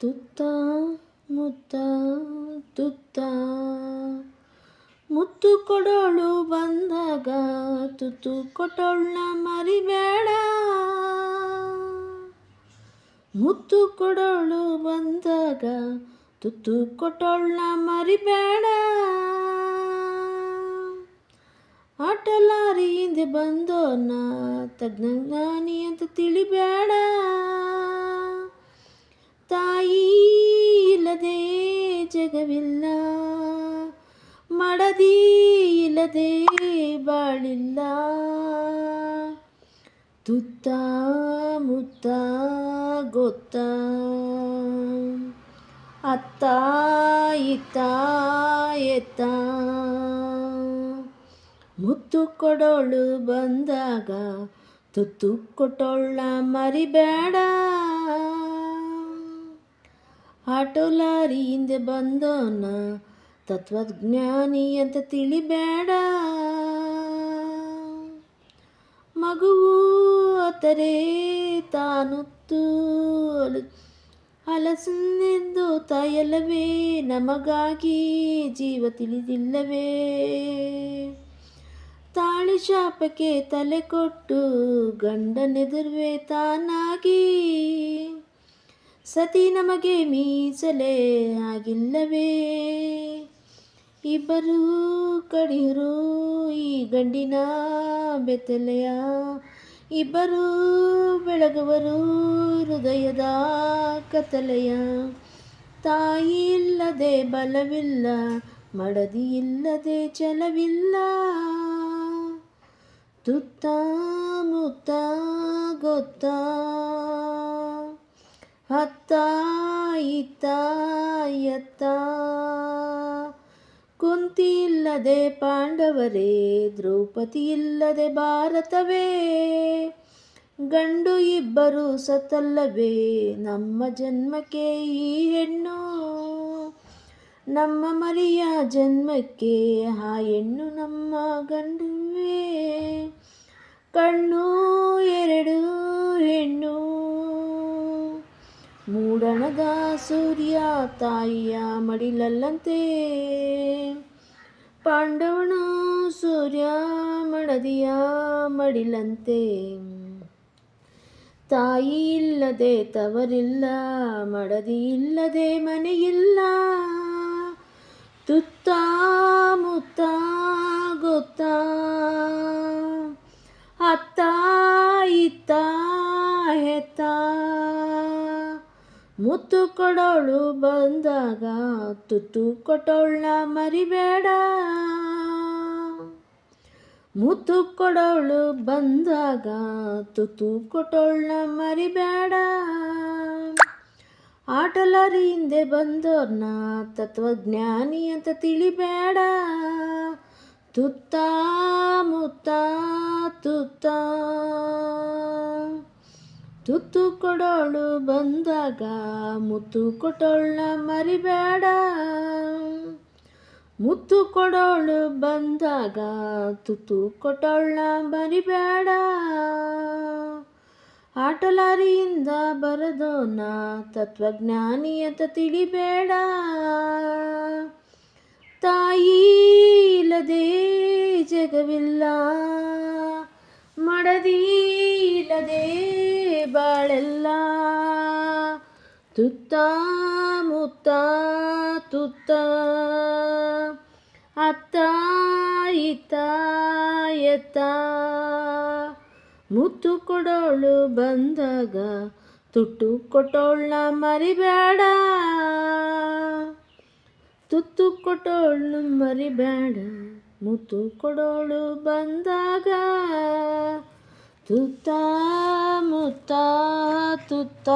ತುತ್ತ ಮುತ್ತ ತುತ್ತ ಮುತ್ತು ಕೊಡೋಳು ಬಂದಾಗ ತುತ್ತು ಕೊಟ್ಟೋಳ್ನ ಮರಿಬೇಡ. ಮುತ್ತು ಕೊಡೋಳು ಬಂದಾಗ ತುತ್ತು ಕೊಟ್ಟೋಳ್ನ ಮರಿಬೇಡ. ಆಟಲಾರಿ ಹಿಂದೆ ಬಂದೋನ ತಜ್ಞಾನಿ ಅಂತ ತಿಳಿಬೇಡ. ಜಗವಿಲ್ಲ ಮಡದಿ ಇಲ್ಲದೆ ಬಾಳಿಲ್ಲ. ತುತ್ತ ಮುತ್ತ ಗೊತ್ತ. ಅತ್ತ ಇತ್ತ ಎತ್ತ. ಮುತ್ತು ಕೊಡೋಳು ಬಂದಾಗ, ತುತ್ತು ಕೊಟ್ಟೋಳ ಮರಿಬೇಡ. ಆಟೋ ಲಾರಿ ಹಿಂದೆ ಬಂದೋನ, ತತ್ವಜ್ಞಾನಿ ಅಂತ ತಿಳಿಬೇಡ. ಮಗುವು ಅತರೆ ತಾನುತ್ತು ಹಲಸನ್ನೆಂದು ತಾಯಲ್ಲವೇ, ನಮಗಾಗಿ ಜೀವ ತಿಳಿದಿಲ್ಲವೇ. ತಾಳಿ ಶಾಪಕ್ಕೆ ತಲೆ ಕೊಟ್ಟು ಗಂಡನೆದುರುವೆ ತಾನಾಗಿ ಸತಿ ನಮಗೆ ಮೀಸಲೇ ಆಗಿಲ್ಲವೇ? ಇಬ್ಬರೂ ಕಡಿಯರು ಈ ಗಂಡಿನ ಬೆತ್ತಲೆಯ. ಇಬ್ಬರೂ ಬೆಳಗುವರು ಹೃದಯದ ಕತ್ತಲೆಯ. ತಾಯಿ ಇಲ್ಲದೆ ಬಲವಿಲ್ಲ ಮಡದಿ ಇಲ್ಲದೆ ಛಲವಿಲ್ಲ. ತುತ್ತ ಮುತ್ತ ಗೊತ್ತ ಹತ್ತ ಕುಂತಿ ಇಲ್ಲದೆ ಪಾಂಡವರೇ ದ್ರೌಪದಿ ಇಲ್ಲದೆ ಭಾರತವೇ. ಗಂಡು ಇಬ್ಬರು ಸತ್ತಲ್ಲವೇ, ನಮ್ಮ ಜನ್ಮಕ್ಕೆ ಈ ಹೆಣ್ಣು. ನಮ್ಮ ಮರಿಯ ಜನ್ಮಕ್ಕೆ ಆ ಹೆಣ್ಣು ನಮ್ಮ ಗಂಡುವೇ. ಕಣ್ಣು ಎರಡು ಮೂಡಣದ ಸೂರ್ಯ ತಾಯಿಯ ಮಡಿಲಲ್ಲಂತೆ. ಪಾಂಡವನ ಸೂರ್ಯ ಮಡದಿಯ ಮಡಿಲಂತೆ. ತಾಯಿ ಇಲ್ಲದೆ ತವರಿಲ್ಲ, ಮಡದಿ ಇಲ್ಲದೆ ಮನೆಯಿಲ್ಲ. ತುತ್ತ ಮುತ್ತ ಕೊಡೋಳು ಬಂದಾಗ ತುತ್ತು ಕೊಟ್ಟೋಳ್ನ ಮರಿಬೇಡ. ಮುತ್ತು ಕೊಡೋಳು ಬಂದಾಗ ತುತ್ತು ಕೊಟ್ಟೋಳ್ನ ಮರಿಬೇಡ. ಆಟಲಾರಿ ಹಿಂದೆ ಬಂದೋರ್ನ ತತ್ವಜ್ಞಾನಿ ಅಂತ ತಿಳಿಬೇಡ. ತುತ್ತ ಮುತ್ತ ತುತ್ತ ತುತ್ತು ಕೊಡೋಳು ಬಂದಾಗ ಮುತ್ತು ಕೊಟ್ಟೋಳ್ನ ಮರಿಬೇಡ. ಮುತ್ತು ಕೊಡೋಳು ಬಂದಾಗ ತುತ್ತು ಕೊಟ್ಟೋಳ್ನ ಮರಿಬೇಡ. ಆಟಲಾರಿಯಿಂದ ಬರದೋನ ತತ್ವಜ್ಞಾನಿ ಅಂತ ತಿಳಿಬೇಡ. ತಾಯಿ ಇಲ್ಲದೆ ಜಗವಿಲ್ಲ, ಮಡದಿ ಇಲ್ಲದೆ ತುತ್ತ ಮುತ್ತ ತುತ್ತ ಅತ್ತ ಇತ್ತ ಎತ್ತ ಮುತ್ತು ಕೊಡೋಳು ಬಂದಾಗ ತುಟ್ಟು ಕೊಟ್ಟೋಳ್ನ ಮರಿಬೇಡ. ತುತ್ತು ಕೊಟ್ಟೋಳು ಮರಿಬೇಡ, ಮುತ್ತು ಕೊಡೋಳು ಬಂದಾಗ 듣다 묻다 듣다